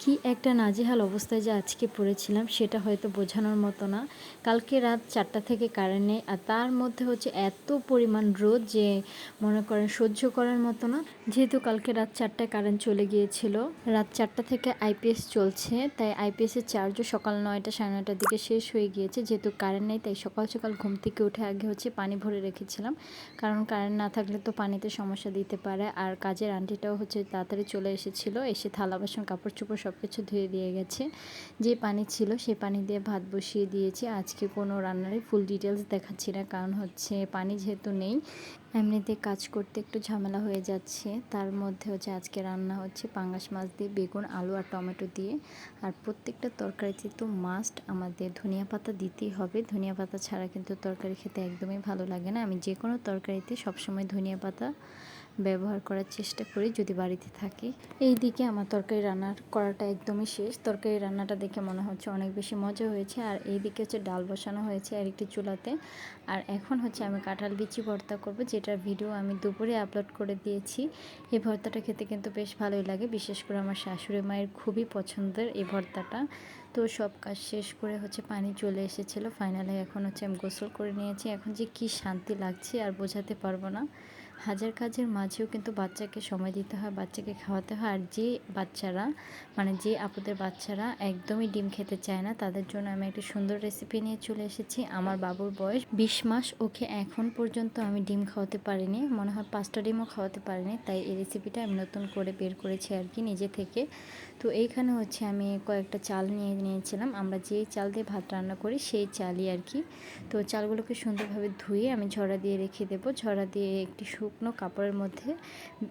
কি একটা নাজেহাল অবস্থায় যে আজকে পড়েছিলাম, সেটা হয়তো বোঝানোর মতো না। কালকে রাত চারটা থেকে কারেন্ট নেই, আর তার মধ্যে হচ্ছে এত পরিমাণ রোদ যে মনে করেন সহ্য করার মতো না। যেহেতু কালকে রাত চারটায় কারেন্ট চলে গিয়েছিল, রাত চারটা থেকে আইপিএস চলছে, তাই আইপিএসের চার্জও সকাল নয়টা সাড়ে নয়টার দিকে শেষ হয়ে গিয়েছে। যেহেতু কারেন্ট নেই, তাই সকাল সকাল ঘুম থেকে উঠে আগে হচ্ছে পানি ভরে রেখেছিলাম। কারণ কারেন্ট না থাকলে তো পানিতে সমস্যা দিতে পারে। আর কাজের আন্টিটাও হচ্ছে তাড়াতাড়ি চলে এসেছিল, এসে থালা, বাসন কাপড় চোপড় সব কিছু ধুয়ে দিয়ে গেছে। যে পানি ছিল সেই পানি দিয়ে ভাত বসিয়ে দিয়েছি। আজকে কোনো রান্নারই ফুল ডিটেলস দেখাচ্ছি না, কারণ হচ্ছে পানি যেহেতু নেই, এমনিতে কাজ করতে একটু ঝামেলা হয়ে যাচ্ছে। তার মধ্যে হচ্ছে আজকে রান্না হচ্ছে পাঙ্গাস মাছ দিয়ে বেগুন, আলু আর টমেটো দিয়ে। আর প্রত্যেকটা তরকারিতে তো মাস্ট আমাদের ধনিয়া পাতা দিতেই হবে। ধনিয়া পাতা ছাড়া কিন্তু তরকারি খেতে একদমই ভালো লাগে না। আমি যে কোনো তরকারিতে সবসময় ধনিয়া পাতা ব্যবহার করার চেষ্টা করি যদি বাড়িতে থাকি। এই দিকে আমার তরকারি রান্নার করাটা একদমই শেষ। তরকারি রান্নাটা দেখে মনে হচ্ছে অনেক বেশি মজা হয়েছে। আর এই দিকে হচ্ছে ডাল বসানো হয়েছে আর একটি চুলাতে। আর এখন হচ্ছে আমি কাঁঠাল বিচি ভর্তা করব, যেটার ভিডিও আমি দুপুরে আপলোড করে দিয়েছি। এই ভর্তাটা খেতে কিন্তু বেশ ভালোই লাগে। বিশেষ করে আমার শাশুড়ি মায়ের খুবই পছন্দের এই ভর্তাটা। তো সব কাজ শেষ করে হচ্ছে পানি চলে এসেছিল। ফাইনালে এখন হচ্ছে আমি গোসল করে নিয়েছি। এখন যে কি শান্তি লাগছে আর বোঝাতে পারব না। হাজার কাজের মাঝেও কিন্তু বাচ্চাকে সময় দিতে হয়, বাচ্চাকে খাওয়াতে হয়। আর যে বাচ্চারা মানে যে আপুদের বাচ্চারা একদমই ডিম খেতে চায় না, তাদের জন্য আমি একটি সুন্দর রেসিপি নিয়ে চলে এসেছি। আমার বাবুর বয়স বিশ মাস, ওকে এখন পর্যন্ত আমি ডিম খাওয়াতে পারিনি, মনে হয় পাঁচটা ডিমও খাওয়াতে পারিনি, তাই এই রেসিপিটা আমি নতুন করে বের করেছি আর কি নিজে থেকে। তো এইখানে হচ্ছে আমি কয়েকটা চাল নিয়ে নিয়েছিলাম, আমরা যেই চাল দিয়ে ভাত রান্না করি সেই চালই আর কি। তো চালগুলোকে সুন্দরভাবে ধুয়ে আমি ঝরা দিয়ে রেখে দেবো। ঝরা দিয়ে একটি শুকনো কাপড়ের মধ্যে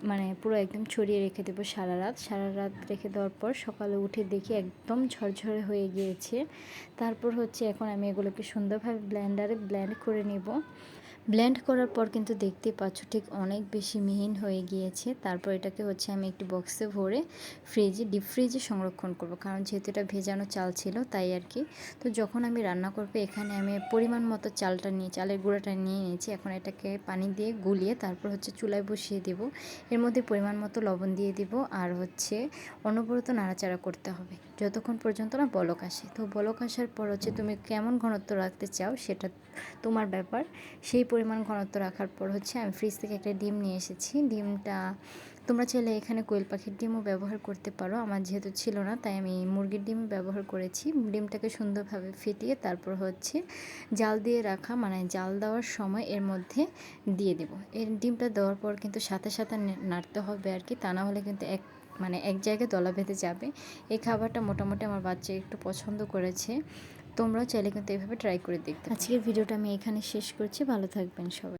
মানে পুরো একদম ছড়িয়ে রেখে দেবো সারা রাত। সারা রাত রেখে দেওয়ার পর সকালে উঠে দেখি একদম ঝরঝরে হয়ে গিয়েছে। তারপর হচ্ছে এখন আমি এগুলোকে সুন্দরভাবে ব্ল্যান্ডারে ব্ল্যান্ড করে নেব। ব্লেন্ড করার পর কিন্তু দেখতে পাচ্ছ ঠিক অনেক বেশি মিহিন হয়ে গিয়েছে। তারপর এটাকে হচ্ছে আমি একটি বক্সে ভরে ফ্রিজে ডিপ ফ্রিজে সংরক্ষণ করব। কারণ যেহেতু এটা ভেজানো চাল ছিল তাই আর কি। তো যখন আমি রান্না করব, এখানে আমি পরিমাণ মতো চালটা নিয়ে, চালের গুঁড়াটা নিয়ে নিয়েছি। এখন এটাকে পানি দিয়ে গুলিয়ে তারপর হচ্ছে চুলায় বসিয়ে দেব। এর মধ্যে পরিমাণ মতো লবণ দিয়ে দিব আর হচ্ছে অনবরত নাড়াচাড়া করতে হবে। যতক্ষণ পর্যন্ত না বলক আসে। তো বলক আসার পর হচ্ছে তুমি কেমন ঘনত্ব রাখতে চাও সেটা তোমার ব্যাপার। সেই পরিমাণ ঘনত্ব রাখার পর হচ্ছে আমি ফ্রিজ থেকে একটা ডিম নিয়ে এসেছি। ডিমটা, তোমরা চাইলে এখানে কোয়েল পাখির ডিমও ব্যবহার করতে পারো। আমার যেহেতু ছিল না, তাই আমি মুরগির ডিম ব্যবহার করেছি। ডিমটাকে সুন্দরভাবে ফেটিয়ে তারপর হচ্ছে জাল দিয়ে রাখা মানে জাল দেওয়ার সময় এর মধ্যে দিয়ে দেব। এর ডিমটা দেওয়ার পর কিন্তু সাথে সাথে নাড়তে হবে আর কি। তা না হলে কিন্তু এক মানে এক জায়গায় দলা বেঁধে যাবে। এই খাবারটা মোটামুটি আমার বাচ্চা একটু পছন্দ করেছে। তোমরাও চাইলে কিন্তু এভাবে ট্রাই করে দেখতে আজকের ভিডিওটা আমি এখানে শেষ করছি। ভালো থাকবেন সবাই।